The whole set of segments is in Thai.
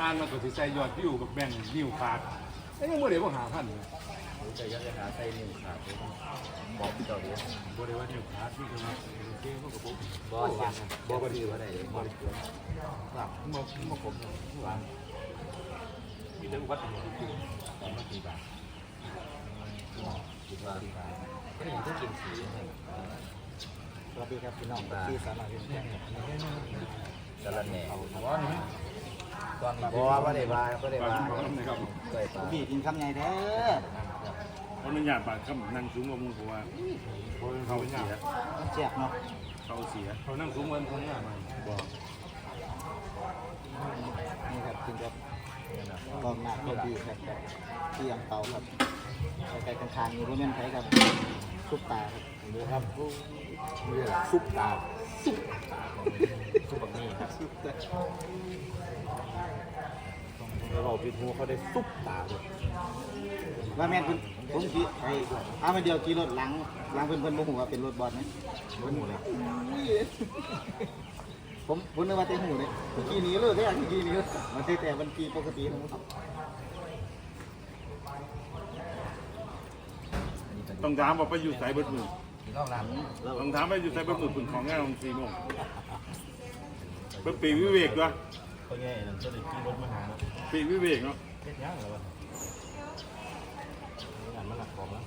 อ่านมันก็สิใส่ยอดวิวกับแบ่งนิ้วขาดแล้วยังบ่ได้บ่หาพันเลยจะยัดหาใส่นิ้วขาดบอกพี่เจ้าเดียวบ่ได้ว่านิ้วขาดนี่คือว่าเก่งมันก็บ่บอสยังบอกว่าดีว่าได้บอสเกินครับบ่บ่ผมวางมีแต่วัดหัวจริงสองนาทีบาทคิดว่าก็ยังต้องกินสีสวัสดีครับพี่น้องที่สามารถเรียนได้สลัดแหน่ว่า ตอนนี้บอกว่าได้บาก็ได้ปากบาชุมพรนะครับเคยปาพี่กินคำใหญ่แท้เพราะมันญาติปากคำนั่งสูงกว่าหมู่เพราะว่าเพราะเขาเสียมันแจกเนาะเขาเสียเขานั่งสูงกว่าคนหน้ามันบ่นี่ครับกินกับกองหน้าก็ดีครับที่ยังเตาครับใกล้ๆกันคางอยู่ร่วมกันไทยครับซุปตาครับดูครับเรื่องซุปตา ซุปตาซุปแบบนี้ครับซุปตาเราพิทูเขาได้ซุปตาเลยว่าแม่นคุณผมขี่ไอ้เอามาเดียวขี่รถหลังหลังเพิ่นเพิ่นบ่ฮู้ว่าเป็นรถบอลไหมรู้หมดเลยผมผมนึกว่าเต็มหูเลยขี่หนีเลยได้ขี่หนีเลยมันแต่มันขี่ปกตินะครับต้องถามว่าไปอยู่ไสเบิดมือ รอบหลังต้องถามว่าอยู่ไสเบิดมือคุณของงานของ4โมงเป็นปีวิเวกด้วยเขาแย่หลังจะได้ขี่รถมาหาปีวิเวกเนาะเฮ็ดยังเหรอวะงานมันหนักของแล้ว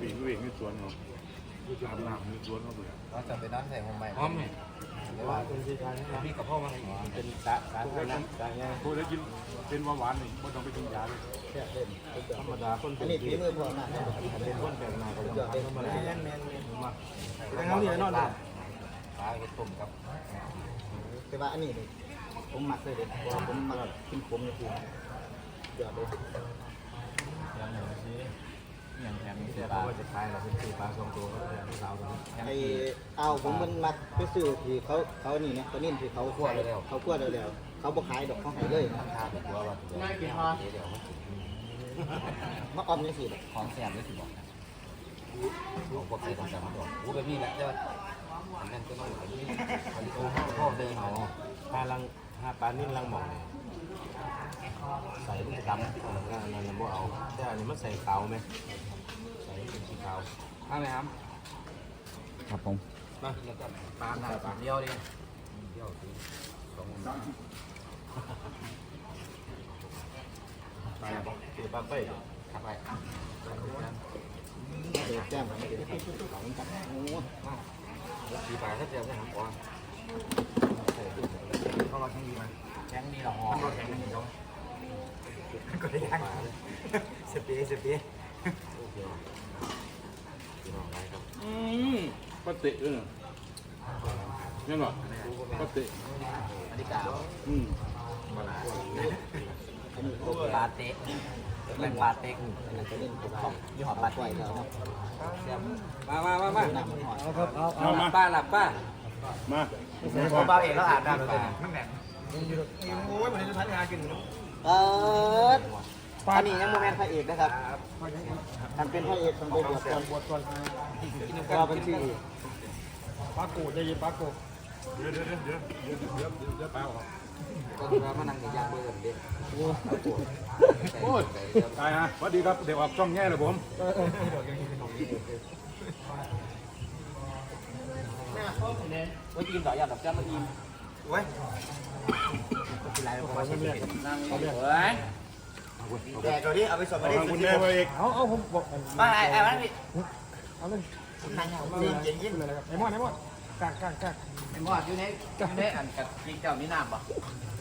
ปีวิเวกในสวนเนาะอาบน้ำในสวนเขาเลยเราจะไปนั่งใส่ห้องใหม่พร้อมไหม เดี๋ยวว่าเป็นที่ทางพี่กับพ่อมาเป็นสะสารพูดนะได้พูดได้กินเป็นเบาหวานนี่ไม่ต้องไปกินยาเลยแค่เล่นธรรมดาคนอันนี้ฝีมือพ่อมากครับเป็นคนแปลกหน้าก็ต้องทำธรรมดาแม่นแม่นแม่นมาแล้วเขาเนี่ยนอนได้ปลาเห็ดต้มครับแต่ว่าอันนี้นี่ผมหมักเลยเด็ดเพราะว่าผมหมักกินขมนี่คือเดือดเลยยังหนึ่งซี อย่างแถมมีเสียปลาจะขายเราเป็นสี่ปลาสองตัวก็ได้สาวตัวไอ้เอาผมมันมักไปซื้อที่เขาเขานี่เนี่ยตัวนี้ที่เขาคั่วแล้วเขาคั่วแล้วเขาบ่ขายดอกเขาให้เลยทานตัวว่าเดี๋ยวเดี๋ยวมาออมนี่สิดอกของแซ่บด้วยสิบอกของพวกใส่ตรงกลาบอกโอ้แบบนี้แหละใช่ป่ะอันนั้นก็ต้องแบบนี้อันนี้ก็พ่อเดินเอาห้าลัง ห้าปลานิ่มลังหมองเนี่ยใส่ลูกดำอันนั้นบ่เอาแต่อันนี้มันใส่ขาวไหมใส่เป็นสีขาวเอาไหมครับครับผมมาแล้วก็ปลาหน้าปลาเดียวดิเดียวสิสองปลาบอกคือปลาเป้ครับไปเดือดแจ่มเดือดของจับโอ้สีปลาถ้าเจอก็หางกวา งเขาเราแข็งดีไหมแข็งดีหรอหอมเราแข็งดีเนาะก็ได้ยังสเปรย์สเปรย์โอเคพี่น้องได้ครับอืมปะเตะด้วยเนาะนี่หรอปะเตะอันนี้กาอืมปลาปลาเต๊กเป็นปลาเต๊กอันนั้นจะเล่นตัวของยี่ห้อปลาไฟแล้วครับมามามามาน้ำมันหอยเอามาป้าหลับป้ามา ผมเบาเองแล้วอาบน้ำเลยไม่แบ่งเอออันนี้ยังโมเมนต์พระเอกนะครับท่านเป็นพระเอกต้องไปบวชก่อนบวชก่อนก็เป็นชื่อปลาโกดจะยินปากดเดี๋ยวเดี๋ยวเดี๋ยวเดี๋ยวเดี๋ยวเดี๋ยวเดี๋ยวปลาออกก็คือว่ามานั่งย่างเบอร์เด็กโอ้ยตายฮะสวัสดีครับเดี๋ยวออกช่องแง่เลยผม ว่ากินต่อยอดดอกจ้ามาอิ่มเว้ยกินอะไรก็ไม่เป็นนั่งเฮ้ยแต่ตัวนี้เอาไปสอบขมาอบได้คุณแม่พ่อเอกเอาเอาผมบอกมาไอ้ไอ้มันพี่เอาเลยนั่งเอาเย็นเย็นเลยนะครับไอ้มอนไอ้มอนกากกากกากไอ้หมอดอยู่ในอยู่ในอันกับกินเจ้ามีน้ำป่ะ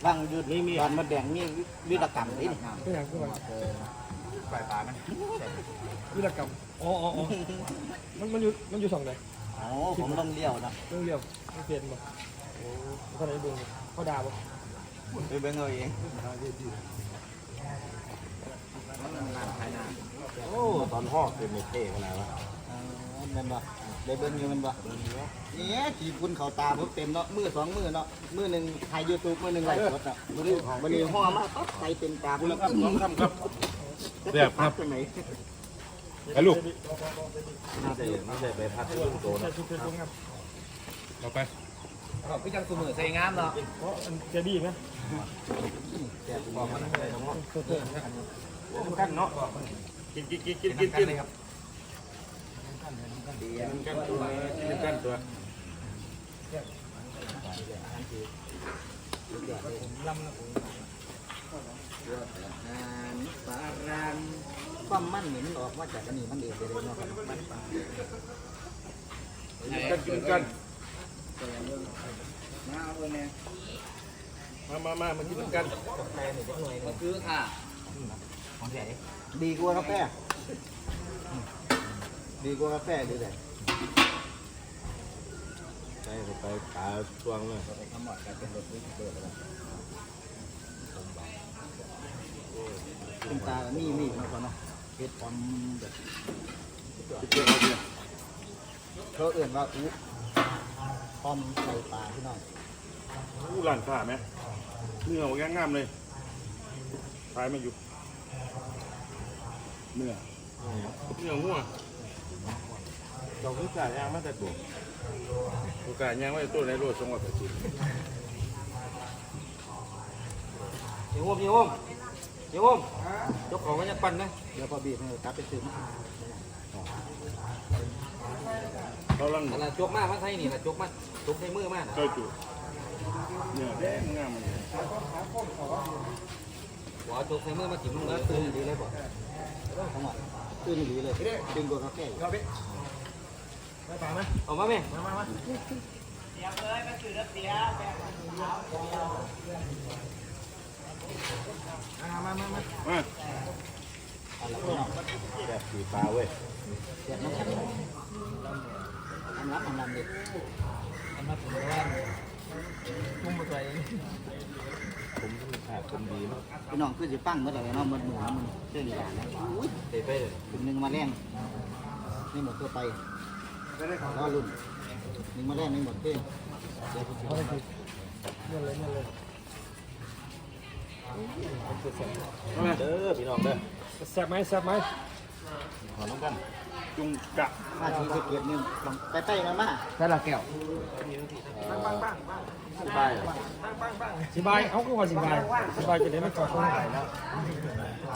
บางยุดนี่มีตอนมาแดงนี่วิรกรรมนี่ตัวอย่างตัวอย่างปลายปลามันวิรกรรมอ๋ออ๋ออ๋อมันมันอยู่มันอยู่สองไหน อ๋อผมต้องเลี้ยวนะเรื่องเรียวไม่เปลี่ยนบ่โอ้เขาไหนเบิ่งเขาด่าบ่ไปเบิ่งเอาเองมันน้ำขายน้โอ้ตอนห่อเป็นเท่ขนาดวะมันบ่ได้เบิ่งอยู่มันบ่เนี่ยจีบคุณเขาตาผมเต็มเนาะมือสองมือเนาะมือหนึ่งถ่ายยูทูบมือหนึ่งไลฟ์สดอะวันนี้วันนี้ห่อมาปั๊บใส่เต็มตาคุณครับน้องคำครับเรียบครับตรงไหน ไอ้ลูกำไม่ใช่ไม่ใช่ใบพัดลูกโตใช่นะชุดเป็นตรงครับเราไปเขอบพี่จังสมือใส่งามเนาะเพราะจะดีไหมแต่บอกมันเลยน้องเพิ่มๆนกันเนาะกินกินกินกินกินกินเลยครับกันตัวกินกันตัวอ่านปลารัน ความมันนี่มันออกมาจากอันนี้มันเองเลยเนาะครับมันปลากันกินกันมาเอาเลยเนี่ยมามามามากินกันมาซื้อค่ะของใหญ่ดีกว่ากาแฟดีกว่ากาแฟดีเลยใส่เข้าไปปลาตวงเลยทำหมดกันเป็นรถวิ่งเปิดแล้วคุณตามีมีดมาก่อนเนาะ เฮ็ดออมแบบเจ้าเอาเดียวเขาเอื่นว่าอุออมใส่ปลาพี่น้องอู้หลานขาไหมเนื้อแกงงามเลยทายมาอยู่เนื้อเนื้อหัวเราคือกาย่างมาแต่ตัวโอกาสยังไว้ตัวในรถสองร้อยแปดสิบเดี๋ยวโอมเดี๋ยวโอม เดี๋ยวโอมยกของไว้ยังปั่นนะเดี๋ยวพอบีบให้กลับไปซื้อมาเขาลังอะไรจกมากมาใส่นี่ละจกมาจกในมือมากซอยจุเนื้อแดงงามเลยหัวจกในมือมาจิ้มลงแล้วตื่นดีเลยบ่ทั้งหมดซื้อนี่ดีเลยดึงกว่ากาแฟอีกได้ปลาไหมเอามาไหมมามามามา เอาละพี่น้อง แบบสี ปลาเว้ยเสียบน้ำแข็งอันรับอันนั้นเด็ดเอามาถึงว่ามุ่งมาใส่ผมขาดผมดีมากพี่น้องคือสิปั้งเมื่อไหร่เนาะมันหมูแล้วมันเรื่องนี้หลานนะอุ้ยเตะไปเลยถึงหนึ่งมาแรงนี่หมดตัวไปรอรุ่นหนึ่งมาแรงนี่หมดเต้นเดี๋ยวผมจะเอาไปกินเงี้ยเลยเงี้ยเลยเด้อพี่น้องเด้อแซ่บไหมแซ่บไหม ขอน้องกันจุงกะมาทีสิบเกียรนี่ไปไปมามาใส่ละแก้วสบายสิบายเอาก็ว่าสิบายสิบายจะได้ไม่ก่อคนไหนแล้ว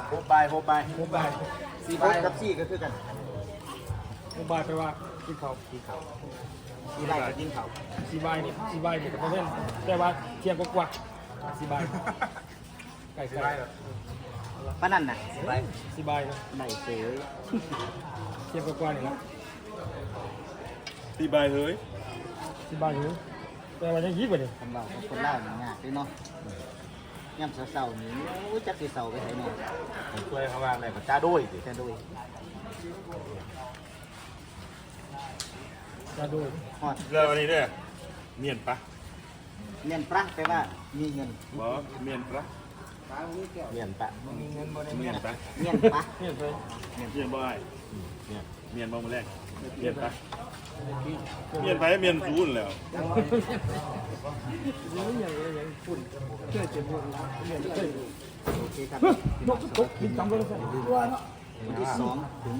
โคบายโคบายโมบายสี่บาทกับสี่ก็คือกันโมบายแปลว่ากินเขาวกินเขาวสี่ได้กับกินเขาสีบายนี่สีบายนี่ก็เป็นเล่นแต่ว่าเทียมกว่าสีบายไก่ไก่ ป้านั่นน่ะสีบายนะได้เสือเทียมกว่านี่นะตีบายเฮ้ยสีบายอยู่แต่ว่ายังยิ่งกว่านี่คนเราคนเล่าอย่างเงี้ยพี่เนาะย่ำเสาๆนี่อุ้ยจักสิเสาไปไหนเนาะช่วยเขาว่าอะไรกับจ้าด้วยสิแต่ด้วยจะดูฮอดเรื่องวันนี้เด้อเมียนปะเงินปรักแปลว่ามีเงินบ่เมียนปะ เมียนปะเมียนปะเงินปะเนี่ยเลยเมียนบ่ไอ้เมียนบ่มาแรกเมียนปะเมียนไปเมียนศูนย์แล้วยังยังยังฝุ่นเชื่อเจ็บปวดเนี่ยเชื่อโอเคครับนกตกกินจำเลยที่สองถึง